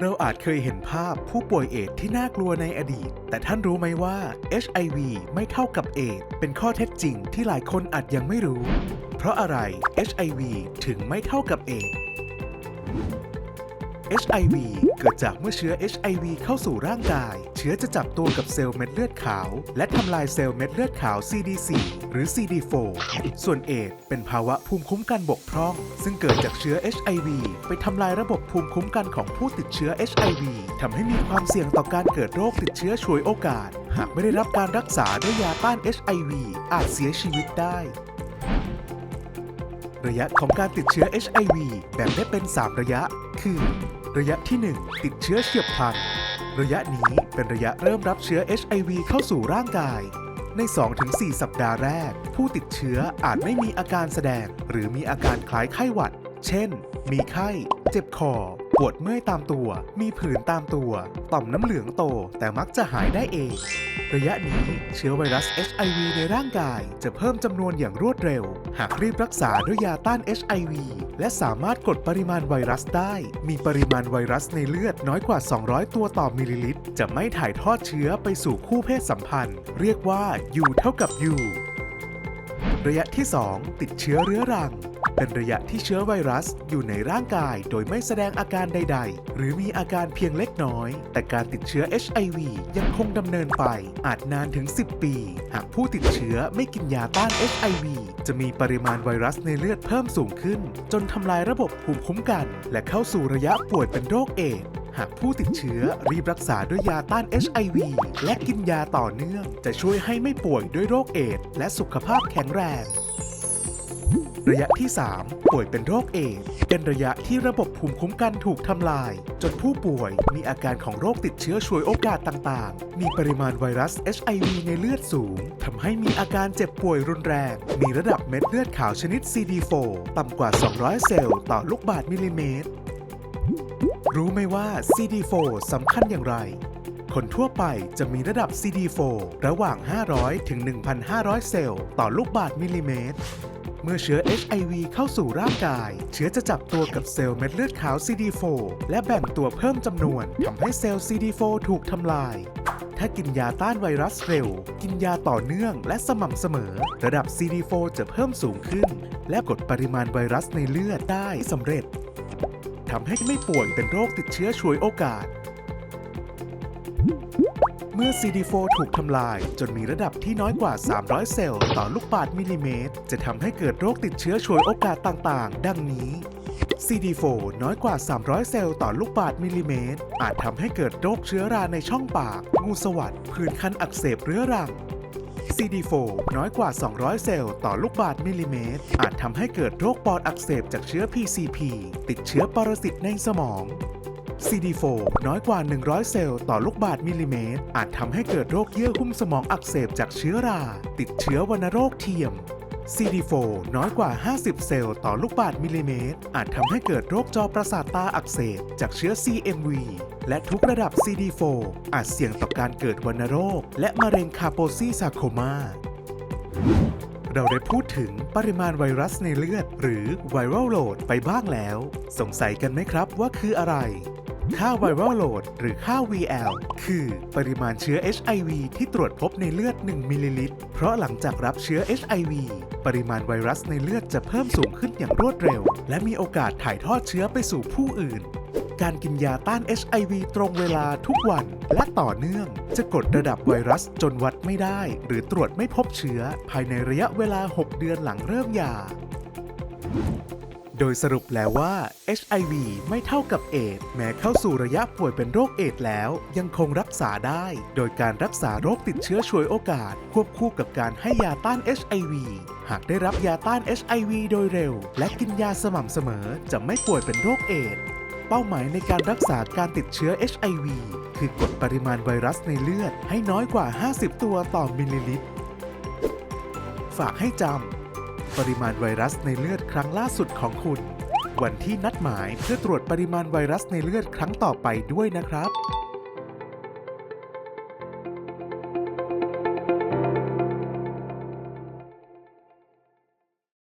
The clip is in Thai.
เราอาจเคยเห็นภาพผู้ป่วยเอดที่น่ากลัวในอดีต แต่ท่านรู้ไหมว่า HIV ไม่เท่ากับเอดเป็นข้อเท็จจริงที่หลายคนอาจยังไม่รู้ เพราะอะไร HIV ถึงไม่เท่ากับเอด HIV เกิดจากเมื่อเชื้อ HIV เข้าสู่ร่างกาย เชื้อจะจับตัวกับเซลล์เม็ดเลือดขาว และทำลายเซลล์เม็ดเลือดขาว CD4 หรือ CD4 ส่วนเอดเป็นภาวะภูมิคุ้มกันบกพร่อง ซึ่งเกิดจากเชื้อ HIV ไปทำลายระบบภูมิคุ้มกันของผู้ติดเชื้อ HIV ทำให้มีความเสี่ยงต่อการเกิดโรคติดเชื้อฉวยโอกาส หากไม่ได้รับการรักษาด้วยยาต้าน HIV อาจเสียชีวิตได้ระยะของการติดเชื้อ HIV แบ่งได้เป็น 3 ระยะ คือ ระยะที่ 1 ติดเชื้อเฉียบพลัน ระยะนี้เป็นระยะเริ่มรับเชื้อ HIV เข้าสู่ร่างกาย ใน 2-4 สัปดาห์แรก ผู้ติดเชื้ออาจไม่มีอาการแสดง หรือมีอาการคล้ายไข้หวัด เช่น มีไข้ เจ็บคอ ปวดเมื่อยตามตัว มีผื่นตามตัว ต่อมน้ำเหลืองโตแต่มักจะหายได้เอง ระยะนี้เชื้อไวรัส HIV ในร่างกายจะเพิ่มจำนวนอย่างรวดเร็ว หากรีบรักษาด้วยยาต้าน HIV และสามารถกดปริมาณไวรัสได้ มีปริมาณไวรัสในเลือดน้อยกว่า 200 ตัวต่อมิลลิลิตร จะไม่ถ่ายทอดเชื้อไปสู่คู่เพศสัมพันธ์ เรียกว่า U เท่ากับ U ระยะที่ 2 ติดเชื้อเรื้อรัง เป็นระยะที่เชื้อไวรัสอยู่ในร่างกายโดยไม่แสดงอาการใด ๆ หรือมีอาการเพียงเล็กน้อย แต่การติดเชื้อ HIV ยังคงดำเนินไป อาจนานถึง 10 ปี หากผู้ติดเชื้อไม่กินยาต้าน HIV จะมีปริมาณไวรัสในเลือดเพิ่มสูงขึ้น จนทำลายระบบภูมิคุ้มกัน และเข้าสู่ระยะป่วยเป็นโรคเอดส์หากผู้ติดเชื้อรีบรักษาด้วยยาต้าน HIV และกินยาต่อเนื่อง จะช่วยให้ไม่ป่วยด้วยโรคเอดส์และสุขภาพแข็งแรง ระยะที่ 3 ป่วยเป็นโรคเอดส์เป็นระยะที่ระบบภูมิคุ้มกันถูกทำลาย จนผู้ป่วยมีอาการของโรคติดเชื้อฉวยโอกาสต่างๆ มีปริมาณไวรัส HIV ในเลือดสูงทำให้มีอาการเจ็บป่วยรุนแรง มีระดับเม็ดเลือดขาวชนิด CD4 ต่ำกว่า 200 เซลล์ต่อลูกบาศก์มิลลิเมตร รู้ไหมว่า CD4 สำคัญอย่างไรคนทั่วไปจะมีระดับ CD4 ระหว่าง 500 ถึง 1,500 เซลล์ต่อลูกบาศก์มิลลิเมตร เมื่อเชื้อ HIV เข้าสู่ร่างกาย เชื้อจะจับตัวกับเซลล์เม็ดเลือดขาว CD4 และแบ่งตัวเพิ่มจำนวนทำให้เซลล์ CD4 ถูกทำลาย ถ้ากินยาต้านไวรัสเร็ว กินยาต่อเนื่องและสม่ำเสมอ ระดับ CD4 จะเพิ่มสูงขึ้น และกดปริมาณไวรัสในเลือดได้สำเร็จทำให้ไม่ป่วยเป็นโรคติดเชื้อฉวยโอกาส เมื่อ CD4 ถูกทำลาย จนมีระดับที่น้อยกว่า 300 เซลล์ต่อลูกบาศก์มิลลิเมตร จะทำให้เกิดโรคติดเชื้อฉวยโอกาสต่างๆ ดังนี้ CD4 น้อยกว่า 300 เซลล์ต่อลูกบาศก์มิลลิเมตร อาจทำให้เกิดโรคเชื้อราในช่องปาก งูสวัสดผื่นคันอักเสบเรื้อรัง CD4 น้อยกว่า 200 เซลล์ต่อลูกบาศก์มิลลิเมตร อาจทำให้เกิดโรคปอดอักเสบจากเชื้อ PCP ติดเชื้อปรสิตในสมอง CD4 น้อยกว่า 100 เซลล์ต่อลูกบาศก์มิลลิเมตร อาจทำให้เกิดโรคเยื่อหุ้มสมองอักเสบจากเชื้อรา ติดเชื้อวัณโรคเทียม CD4 น้อยกว่า 50 เซลล์ต่อลูกบาศก์มิลลิเมตร อาจทำให้เกิดโรคจอประสาทตาอักเสบจากเชื้อ CMV และทุกระดับ CD4 อาจเสี่ยงต่อการเกิดวัณโรค และมะเร็งคาโปซีซาโคมาเราได้พูดถึงปริมาณไวรัสในเลือด หรือไวรัลโหลดไปบ้างแล้ว สงสัยกันไหมครับว่าคืออะไร ค่าไวรัลโหลดหรือค่า VL คือปริมาณเชื้อ HIV ที่ตรวจพบในเลือด 1 มิลลิลิตร เพราะหลังจากรับเชื้อ HIV ปริมาณไวรัสในเลือดจะเพิ่มสูงขึ้นอย่างรวดเร็ว และมีโอกาสถ่ายทอดเชื้อไปสู่ผู้อื่น การกินยาต้าน HIV ตรงเวลาทุกวันและต่อเนื่อง จะกดระดับไวรัสจนวัดไม่ได้ หรือตรวจไม่พบเชื้อ ภายในระยะเวลา 6 เดือนหลังเริ่มยา โดยสรุปแล้วว่า HIV ไม่เท่ากับเอดส์แม้เข้าสู่ระยะป่วยเป็นโรคเอดส์แล้ว ยังคงรักษาได้ โดยการรักษาโรคติดเชื้อฉวยโอกาส ควบคู่กับการให้ยาต้าน HIV หากได้รับยาต้าน HIV โดยเร็ว และกินยาสม่ำเสมอจะไม่ป่วยเป็นโรคเอดส์เป้าหมายในการรักษาการติดเชื้อ HIV คือกดปริมาณไวรัสในเลือดให้น้อยกว่า 50 ตัวต่อมิลลิลิตร ฝากให้จำ ปริมาณไวรัสในเลือดครั้งล่าสุดของคุณ วันที่นัดหมายเพื่อตรวจปริมาณไวรัสในเลือดครั้งต่อไปด้วยนะครับ